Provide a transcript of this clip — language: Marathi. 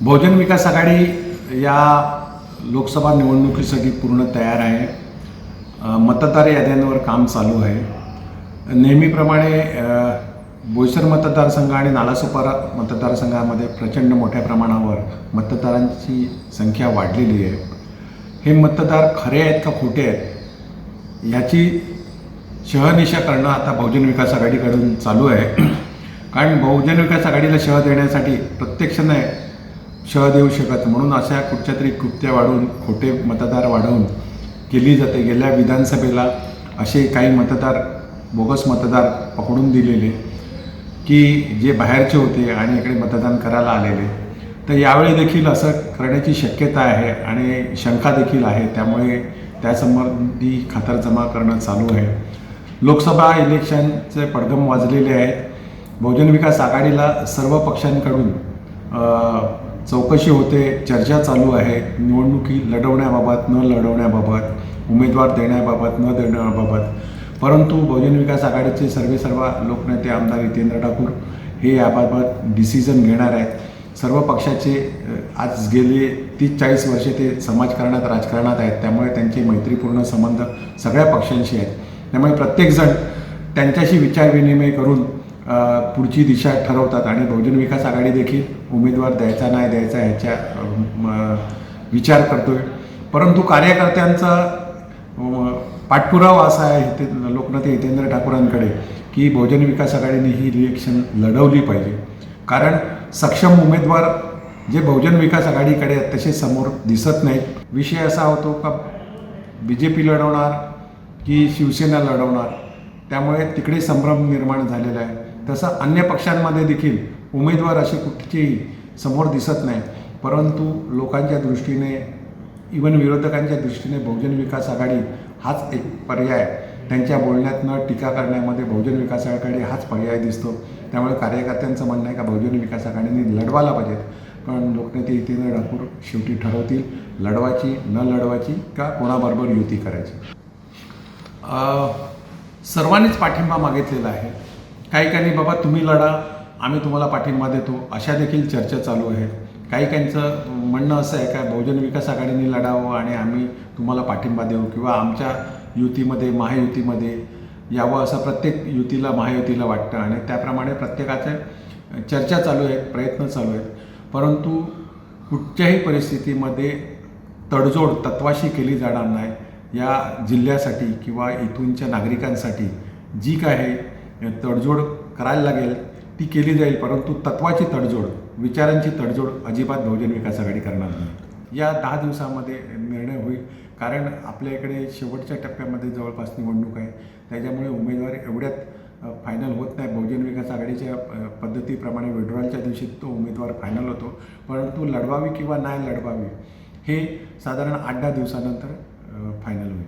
बहुजन विकास आघाडी या लोकसभा निवडणुकीसाठी पूर्ण तयार आहे. मतदार याद्यांवर काम चालू आहे. नेहमीप्रमाणे बोईसर मतदारसंघ आणि नालासोपारा मतदारसंघामध्ये प्रचंड मोठ्या प्रमाणावर मतदारांची संख्या वाढलेली आहे. हे मतदार खरे आहेत का खोटे आहेत ह्याची शहनिशा करणं आता बहुजन विकास आघाडीकडून चालू आहे. कारण बहुजन विकास आघाडीला शह देण्यासाठी प्रत्यक्ष श शह देऊ शकत म्हणून अशा कुठच्या तरी कृत्य वाढवून खोटे मतदार वाढवून केली जाते. गेल्या विधानसभेला असे काही मतदार बोगस मतदार पकडून दिलेले की जे बाहेरचे होते आणि इकडे मतदान करायला आलेले. तर यावेळी देखील असं करण्याची शक्यता आहे आणि शंका देखील आहे. त्यामुळे त्यासंबंधी खातरजमा करणं चालू आहे. लोकसभा इलेक्शनचे पडगम वाजलेले आहेत. बहुजन विकास आघाडीला सर्व पक्षांकडून चौकशी होते चर्चा चालू आहे निवडणुकी लढवण्याबाबत न लढवण्याबाबत उमेदवार देण्याबाबत न देण्याबाबत. परंतु बहुजन विकास आघाडीचे सर्व सर्व लोकनेते आमदार हितेंद्र ठाकूर हे याबाबत डिसिजन घेणार आहेत. सर्व पक्षाचे आज गेले तीस चाळीस वर्षे ते समाजकारणात राजकारणात आहेत. त्यामुळे त्यांचे मैत्रीपूर्ण संबंध सगळ्या पक्षांशी आहेत. त्यामुळे प्रत्येकजण त्यांच्याशी विचारविनिमय करून पुढची दिशा ठरवतात आणि बहुजन विकास आघाडी देखील उमेदवार द्यायचा नाही द्यायचा ह्याच्या विचार करतोय. परंतु कार्यकर्त्यांचा पाठपुरावा असा आहे ते लोकनेते हितेंद्र ठाकूरांकडे की बहुजन विकास आघाडीने ही इलेक्शन लढवली पाहिजे. कारण सक्षम उमेदवार जे बहुजन विकास आघाडीकडे आहेत तसे समोर दिसत नाहीत. विषय असा होतो का बी जे पी लढवणार की शिवसेना लढवणार? त्यामुळे तिकडे संभ्रम निर्माण झालेला आहे. तसं अन्य पक्षांमध्ये देखील उमेदवार असे कुठचेही समोर दिसत नाही. परंतु लोकांच्या दृष्टीने इवन विरोधकांच्या दृष्टीने बहुजन विकास आघाडी हाच एक पर्याय. त्यांच्या बोलण्यातनं टीका करण्यामध्ये बहुजन विकास आघाडी हाच पर्याय दिसतो. त्यामुळे कार्यकर्त्यांचं म्हणणं आहे का बहुजन विकास आघाडीने लढवायला पाहिजेत? पण लोकनेते हितेंद्र ठाकूर शेवटी ठरवतील लढवायची न लढवायची का कोणाबरोबर युती करायची? सर्वांनीच पाठिंबा मागितलेला आहे. काही काही बाबा तुम्ही लढा आम्ही तुम्हाला पाठिंबा देतो अशा देखील चर्चा चालू आहेत. काही काहींचं म्हणणं असं आहे का बहुजन विकास आघाडीने लढावं आणि आम्ही तुम्हाला पाठिंबा देऊ किंवा आमच्या युतीमध्ये महायुतीमध्ये यावं असं प्रत्येक युतीला महायुतीला वाटतं आणि त्याप्रमाणे प्रत्येकाच्या चर्चा चालू आहेत प्रयत्न चालू आहेत. परंतु कुठच्याही परिस्थितीमध्ये तडजोड तत्वाशी केली जाणार नाही. या जिल्ह्यासाठी किंवा इथूनच्या नागरिकांसाठी जी काय आहे तडजोड करायला लागेल ती केली जाईल परंतु तत्वाची तडजोड विचारांची तडजोड अजिबात बहुजन विकास आघाडी करणार नाही. या दहा दिवसामध्ये निर्णय होईल कारण आपल्या इकडे शेवटच्या टप्प्यामध्ये जवळपास निवडणूक आहे. त्याच्यामुळे उमेदवार एवढ्यात फायनल होत नाही. बहुजन विकास आघाडीच्या पद्धतीप्रमाणे विड्रॉलच्या दिवशी तो उमेदवार फायनल होतो. परंतु लढवावी किंवा नाही लढवावी हे साधारण आठ दहा दिवसानंतर फायनल होईल.